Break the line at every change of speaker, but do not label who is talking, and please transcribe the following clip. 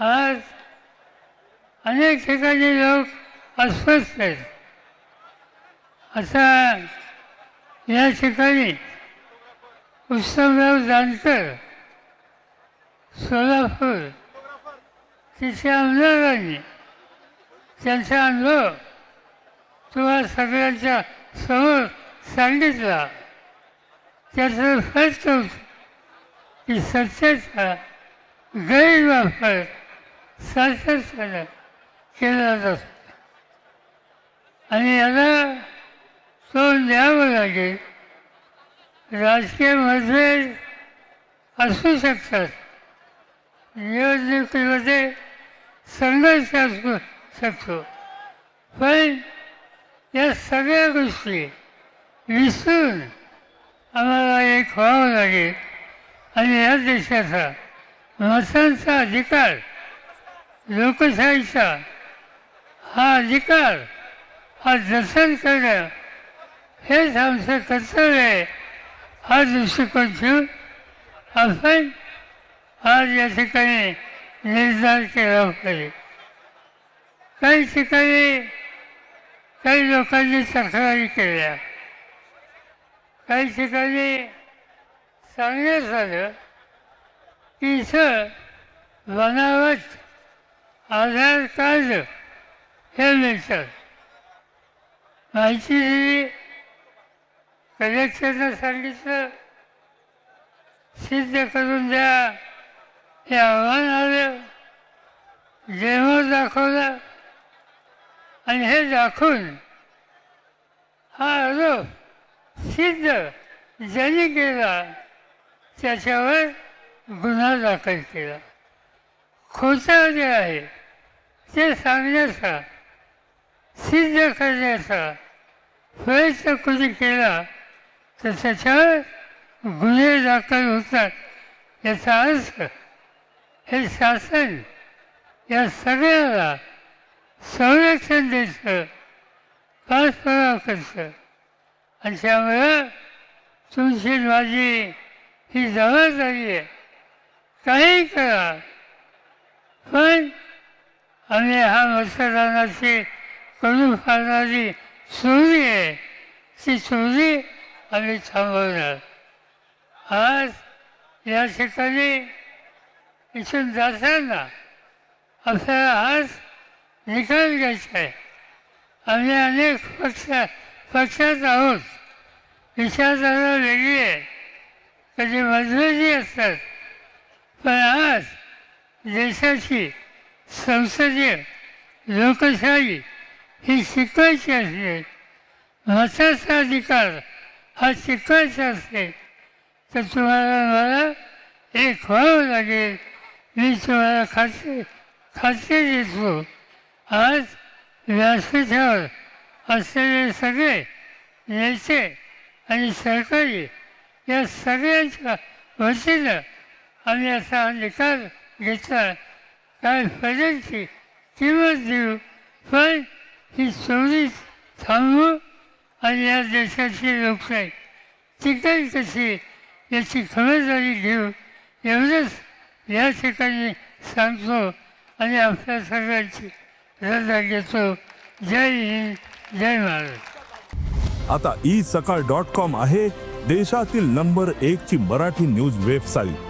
आज अनेक ठिकाणी लोक अस्वस्थ आहेत. आता या ठिकाणी उत्सवराव जानकर सोलापूर तिथे आमदारांनी त्यांचा अनुभव तुम्हा सगळ्यांच्या समोर सांगितला. त्याचं स्पष्ट की सत्तेचा गैरवापर सातत्यानं केला जातो आणि याला तोंड द्यावं लागेल. राजकीय मतभेद असू शकतात. निवडणुकीमध्ये संघर्ष असू शकतो. पण या सगळ्या गोष्टी विसरून आम्हाला एक व्हावं लागेल. आणि या देशाचा मतांचा अधिकार लोकशाहीचा हा अधिकार हा जतन करणं हेच आमचं कर्तव्य आहे. हा दृष्टिकोन ठेवून आपण आज या ठिकाणी निर्धार केला पाहिजे. काही ठिकाणी काही लोकांनी तक्रारी केल्या. काही ठिकाणी सांगण्यात आलं की इथं बनावट आधार कार्ड हे मिळतात माहिती दिली कलेक्टरनं सांगितलं सिद्ध करून द्या हे आव्हान आलं जेव्हा दाखवला आणि हे दाखवून हा आरोप सिद्ध ज्यांनी केला त्याच्यावर गुन्हा दाखल केला. खोटं जे आहे ते सांगण्याचा सिद्ध करण्याचा प्रयत्न कोणी केला तर त्याच्यावर गुन्हे दाखल होतात याचा अर्थ हे शासन या सगळ्याला संरक्षण देतं पाठपुरावा करतं आणि त्यामुळं तुमची माझी ही जबाबदारी आहे काही करा पण आम्ही हा मतदानाची कमी फाडणारी सुरी आहे. ती सुरी आम्ही थांबवणार. आज या ठिकाणी इथून जाताना आपल्याला आज निकाल घ्यायचा आहे. आम्ही अनेक पक्ष पक्षात आहोत. विचारधारा वेगळी आहे. कधी मजबूती असतात. पण आज देशाची संसदीय लोकशाही ही शिकवायची असते. मताचा अधिकार हा शिकवायचा असते. तर तुम्हाला मला एक व्हावं लागेल. मी तुम्हाला खात्री खात्री देतो. आज व्यासपीठावर असलेले सगळे नेते आणि सरकारी या सगळ्यांच्या वतीनं आम्ही असा हा निकाल घेतला. काय फरकची किंमत देऊ पण ही चोरी थांबवू आणि या देशाची लोकशाही टिकेल कशी याची खबरदारी घेऊ एवढंच या ठिकाणी सांगतो आणि आपल्या सगळ्यांची रजा घेतो जय हिंद जय महाराष्ट्र
आता ई सकाळ डॉट कॉम आहे देशातील नंबर एक ची मराठी न्यूज वेबसाईट